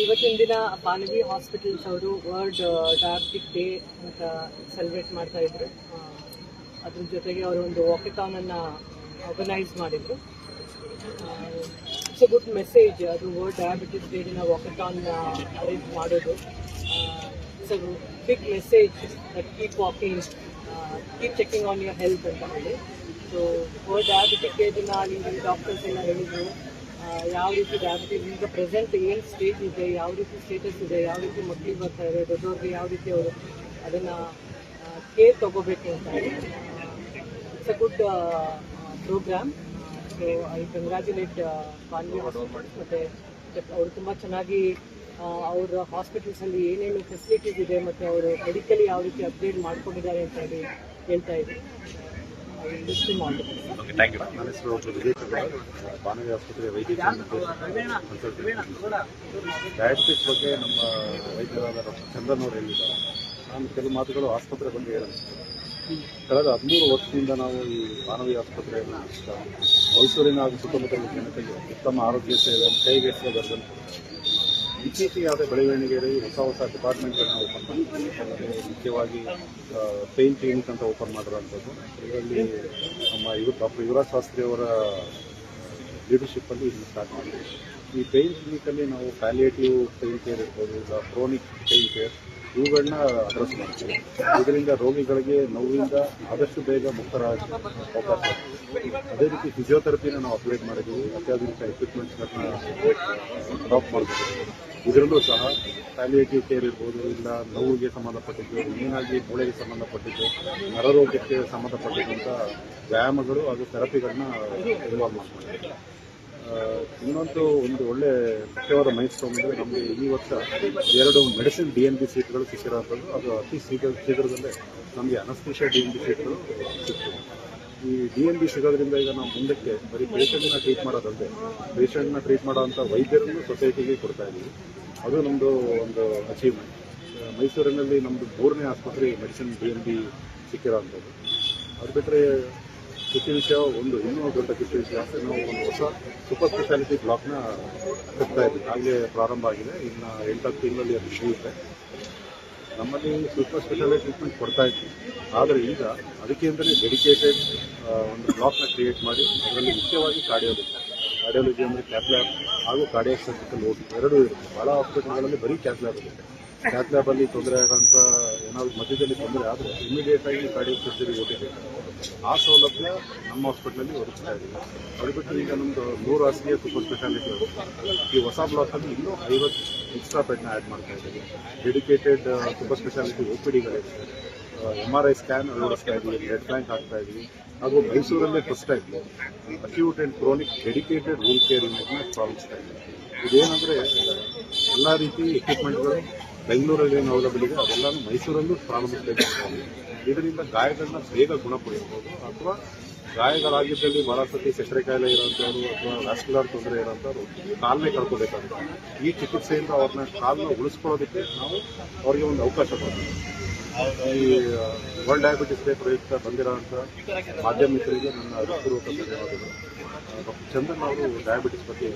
ಇವತ್ತಿನ ದಿನ ಪಾನವಿ ಹಾಸ್ಪಿಟಲ್ಸ್ ಅವರು ವರ್ಲ್ಡ್ ಡಯಾಬಿಟಿಕ್ ಡೇ ಅಂತ ಸೆಲೆಬ್ರೇಟ್ ಮಾಡ್ತಾ ಇದ್ರು. ಅದ್ರ ಜೊತೆಗೆ ಅವರು ಒಂದು ವಾಕೆಟಾನ್ ಅನ್ನ ಆರ್ಗನೈಸ್ ಮಾಡಿದ್ರು. ಇಟ್ಸ್ ಅ ಗುಡ್ ಮೆಸೇಜ್ ಅದು ವರ್ಲ್ಡ್ ಡಯಾಬಿಟಿಸ್ ಡೇ ದಿನ ವಾಕೆಟಾನ್ ಅರೇಂಜ್ ಮಾಡೋದು. It's a big message that keep walking keep checking on your health ಅಂತ ಹೇಳಿ. ಡಯಾಬಿಟಿಕ್ ದಿನ ನೀವು ಡಾಕ್ಟರ್ಸ್ ಎಲ್ಲ ಹೇಳಿದ್ರು. ಯಾವ ರೀತಿ ಡಯಾಬಿಟಿಸ್ ಈಗ ಪ್ರೆಸೆಂಟ್ ಏನು ಸ್ಟೇಜ್ ಇದೆ, ಯಾವ ರೀತಿ ಸ್ಟೇಟಸ್ ಇದೆ, ಯಾವ ರೀತಿ ಮಕ್ಕಳಿಗೆ ಬರ್ತಾ ಇದೆ ದೊಡ್ಡವ್ರಿಗೆ ಯಾವ ರೀತಿ ಅವರು ಅದನ್ನು ಕೇರ್ ತಗೋಬೇಕು ಅಂತ it's a good programme so I congratulate Pandya ಮತ್ತು ಅವರು ತುಂಬ ಚೆನ್ನಾಗಿ ಅವರ ಹಾಸ್ಪಿಟಲ್ಸಲ್ಲಿ ಏನೇನು ಫೆಸಿಲಿಟೀಸ್ ಇದೆ, ಮತ್ತು ಅವರು ಮೆಡಿಕಲಿ ಯಾವ ರೀತಿ ಅಪ್ಡೇಟ್ ಮಾಡ್ಕೊಂಡಿದ್ದಾರೆ ಅಂತ ಹೇಳಿ ಹೇಳ್ತಾ ನನ್ನ ಹೆಸರು ಡಾಕ್ಟರ್ ವಿಜಯ್ ಚಂದ್ರ ಬಾನವಿ ಆಸ್ಪತ್ರೆ ವೈದ್ಯಕೀಯ ಡಯಾಬಿಟಿಸ್ ಬಗ್ಗೆ ನಮ್ಮ ವೈದ್ಯರಾದ ಡಾಕ್ಟರ್ ಚಂದನ್ ಅವರು ಹೇಳಿದ್ದಾರೆ. ನಾನು ಕೆಲವು ಮಾತುಗಳು ಆಸ್ಪತ್ರೆ ಬಗ್ಗೆ ಹೇಳೋಣ ಕಳೆದ ಹದಿಮೂರು ವರ್ಷದಿಂದ ನಾವು ಈ ಮಾನವೀಯ ಆಸ್ಪತ್ರೆಯನ್ನು ಮೈಸೂರಿನ ಹಾಗೂ ಸುತ್ತಮುತ್ತಲಿನ ಜನತೆಗೆ ಉತ್ತಮ ಆರೋಗ್ಯ ಸೇವೆ ಕೈಗೆಟುವ ದರದಲ್ಲಿ ಇತ್ತೀಚೆಗೆ ಆದ ಬೆಳವಣಿಗೆಯಲ್ಲಿ ಹೊಸ ಹೊಸ ಡಿಪಾರ್ಟ್ಮೆಂಟ್ಗಳನ್ನ ಓಪನ್ ಮಾಡ್ತೀವಿ ಮುಖ್ಯವಾಗಿ ಪೇನ್ ಕ್ಲಿನಿಕ್ ಅಂತ ಓಪನ್ ಮಾಡಿರೋಂಥದ್ದು ಇದರಲ್ಲಿ ನಮ್ಮ ಇವರು ಡಾಕ್ಟರ್ ಯುವರಾಜ್ ಶಾಸ್ತ್ರಿ ಅವರ ಲೀಡರ್ಶಿಪ್ಪಲ್ಲಿ ಇದನ್ನು ಸ್ಟಾರ್ಟ್ ಮಾಡಿದ್ದೀವಿ ಈ ಪೇನ್ ಕ್ಲಿನಿಕಲ್ಲಿ ನಾವು ಪ್ಯಾಲಿಯೇಟಿವ್ ಪೇನ್ ಕೇರ್ ಇರ್ಬೋದು ಕ್ರೋನಿಕ್ ಪೇನ್ ಕೇರ್ ಇವುಗಳನ್ನ ಅಡ್ರೆಸ್ ಮಾಡ್ತೀವಿ. ಇದರಿಂದ ರೋಗಿಗಳಿಗೆ ನೋವಿಂದ ಆದಷ್ಟು ಬೇಗ ಮುಕ್ತರಾಗಿ ಅವಕಾಶ ಅದೇ ರೀತಿ ಫಿಸಿಯೋಥೆರಪಿನ ನಾವು ಅಪ್ಗ್ರೇಡ್ ಮಾಡಿದ್ದೀವಿ. ಅತ್ಯಾಧುನಿಕ ಎಕ್ವಿಪ್ಮೆಂಟ್ಸ್ಗಳನ್ನ ಅಡಾಪ್ಟ್ ಮಾಡ್ತೀವಿ ಇದರಲ್ಲೂ ಸಹ ಪ್ಯಾಲಿಯೇಟಿವ್ ಕೇರ್ ಇರ್ಬೋದು ಇಲ್ಲ ನೋವಿಗೆ ಸಂಬಂಧಪಟ್ಟಿದ್ದು ಮೇನಾಗಿ ಮೂಳೆಗೆ ಸಂಬಂಧಪಟ್ಟಿದ್ದು ನರರೋಗಕ್ಕೆ ಸಂಬಂಧಪಟ್ಟಿದ್ದಂಥ ವ್ಯಾಯಾಮಗಳು ಹಾಗೂ ಥೆರಪಿಗಳನ್ನ ಇನ್ವಾಲ್ವ್ ಆ, ಇನ್ನೊಂದು ಒಂದು ಒಳ್ಳೆ ಮುಖ್ಯವಾದ ಮೈಲ್ಸ್ಟೋನ್ ಅಂದರೆ ನಮಗೆ ಈ ವರ್ಷ ಎರಡು ಮೆಡಿಸಿನ್ ಡಿ ಎನ್ ಬಿ ಸೀಟ್ಗಳು ಸಿಕ್ಕಿರೋಂಥದ್ದು ಅದು ಅತಿ ಶೀಘ್ರ ಶೀಘ್ರದಲ್ಲೇ ನಮಗೆ ಅನಸ್ಪೃಶ್ಯ ಡಿ ಎನ್ ಬಿ ಸೀಟ್ಗಳು ಸಿಗ್ತವೆ. ಈ ಡಿ ಎನ್ ಬಿ ಸಿಗೋದ್ರಿಂದ ಈಗ ನಾವು ಮುಂದಕ್ಕೆ ಬರೀ ಪೇಷಂಟ್ನ ಟ್ರೀಟ್ ಮಾಡೋದಲ್ಲದೆ ಪೇಷಂಟ್ನ ಟ್ರೀಟ್ ಮಾಡೋವಂಥ ವೈದ್ಯರನ್ನು ಸೊಸೈಟಿಗೆ ಕೊಡ್ತಾ ಇದ್ದೀವಿ ಅದು ನಮ್ಮದು ಒಂದು ಅಚೀವ್ಮೆಂಟ್ ಮೈಸೂರಿನಲ್ಲಿ ನಮ್ಮದು ಮೂರನೇ ಆಸ್ಪತ್ರೆ ಮೆಡಿಸಿನ್ ಡಿ ಎನ್ ಬಿ ಸಿಕ್ಕಿರೋಂಥದ್ದು ಅದು ಬಿಟ್ಟರೆ ಖುಷಿ ವಿಷಯ, ಒಂದು ಇನ್ನೂ ದೊಡ್ಡ ಕೆಟ್ಟ ವಿಷಯ ಅಂದರೆ ನಾವು ಒಂದು ಹೊಸ ಸೂಪರ್ ಸ್ಪೆಷಾಲಿಟಿ ಬ್ಲಾಕ್ನ ಕಟ್ತಾ ಇದ್ದೀವಿ. ಆಗಲೇ ಪ್ರಾರಂಭ ಆಗಿದೆ. ಇನ್ನು ಎಂಟತ್ತು ತಿಂಗಳಲ್ಲಿ ಅದು ಮುಗಿಯುತ್ತೆ. ನಮ್ಮಲ್ಲಿ ಸೂಪರ್ ಸ್ಪೆಷಾಲಿಟಿ ಟ್ರೀಟ್ಮೆಂಟ್ ಕೊಡ್ತಾ ಇದ್ವಿ. ಆದರೆ ಈಗ ಅದಕ್ಕೆ ಅಂತಲೇ ಡೆಡಿಕೇಟೆಡ್ ಒಂದು ಬ್ಲಾಕ್ನ ಕ್ರಿಯೇಟ್ ಮಾಡಿ ಅದರಲ್ಲಿ ಮುಖ್ಯವಾಗಿ ಕಾರ್ಡಿಯಾಲಜಿ ಕಾರ್ಡಿಯಾಲಜಿ ಅಂದರೆ ಕ್ಯಾಥ್ಲ್ಯಾಬ್ ಹಾಗೂ ಕಾರ್ಡಿಯಾಕ್ ಸರ್ಜಿಕಲ್ ಓಟಿ ಎರಡೂ ಇರುತ್ತೆ. ಭಾಳ ಹಾಸ್ಪಿಟಲ್ಗಳಲ್ಲಿ ಬರೀ ಕ್ಯಾಥ್ಲ್ಯಾಬ್ ಇರುತ್ತೆ. ಕ್ಯಾಥ್ಲ್ಯಾಬಲ್ಲಿ ತೊಂದರೆ ಆಗೋಂಥ ಏನಾದರೂ ಮಧ್ಯದಲ್ಲಿ ತೊಂದರೆ ಆದರೆ ಇಮಿಡಿಯೇಟಾಗಿ ಕಾರ್ಡಿಯಾಕ್ ಸರ್ಜರಿ ಓಟಿ ಆ ಸೌಲಭ್ಯ ನಮ್ಮ ಹಾಸ್ಪಿಟ್ಲಲ್ಲಿ ಒದಗಿಸ್ತಾ ಇದ್ದೀವಿ ಅದು ಬಿಟ್ಟು ಈಗ ನಮ್ಮದು ನೂರು ಹಾಸಿಗೆ ಸೂಪರ್ ಸ್ಪೆಷಾಲಿಟಿ ಈ ಹೊಸ ಬ್ಲಾಕಲ್ಲಿ ಇನ್ನೂ ಐವತ್ತು ಎಕ್ಸ್ಟ್ರಾ ಬೆಡ್ನ ಆ್ಯಡ್ ಮಾಡ್ತಾ ಇದ್ದೀವಿ. Dedicated super speciality O P ಡಿಗಳಿದೆ M R I scan ಅಳವಡಿಸ್ತಾ ಇದ್ದೀವಿ ಬ್ಲಡ್ ಬ್ಯಾಂಕ್ ಆಗ್ತಾ ಇದ್ದೀವಿ. ಹಾಗೂ ಮೈಸೂರಲ್ಲೇ first time acute and chronic dedicated wheel care ಯೂನಿಟ್ನ ಪ್ರಾರಂಭಿಸ್ತಾ ಇದ್ದೀವಿ. ಇದೇನಂದರೆ ಎಲ್ಲ ರೀತಿ ಎಕ್ವಿಪ್ಮೆಂಟ್ಗಳು ಬೆಂಗಳೂರಲ್ಲಿ ಏನು ಅವೈಲಬಲ್ ಇದೆ ಅದೆಲ್ಲನೂ ಮೈಸೂರಲ್ಲೂ ಪ್ರಾರಂಭಿಸಬೇಕು ಇದರಿಂದ ಗಾಯಗಳನ್ನ ಬೇಗ ಗುಣಪಡಿಸಬಹುದು ಅಥವಾ ಗಾಯಗಳಾಗಿದ್ದಲ್ಲಿ ಬಹಳ ಸತಿ ಸಕ್ಕರೆ ಕಾಯಿಲೆ ಇರೋಂಥವ್ರು ಅಥವಾ ವ್ಯಾಸ್ಕುಲರ್ ತೊಂದರೆ ಇರೋಂಥವ್ರು ಕಾಲನ್ನೇ ಕಳ್ಕೊಬೇಕಾಗುತ್ತೆ ಈ ಚಿಕಿತ್ಸೆಯಿಂದ ಅವ್ರನ್ನ ಕಾಲನ್ನ ಉಳಿಸ್ಕೊಳ್ಳೋದಕ್ಕೆ ನಾವು ಅವರಿಗೆ ಒಂದು ಅವಕಾಶ ಕೊಡ್ತೀವಿ. ಈ ವರ್ಲ್ಡ್ ಡಯಾಬಿಟಿಸ್ ಡೇ ಪ್ರಯುಕ್ತ ಬಂದಿರೋಂಥ ಮಾಧ್ಯಮಿಕರಿಗೆ ನನ್ನ ಹೃತ್ಪೂರ್ವಕ ಧನ್ಯವಾದಗಳು. ಡಾಕ್ಟರ್ ಚಂದನ್ ಅವರು ಡಯಾಬಿಟಿಸ್ ಬಗ್ಗೆ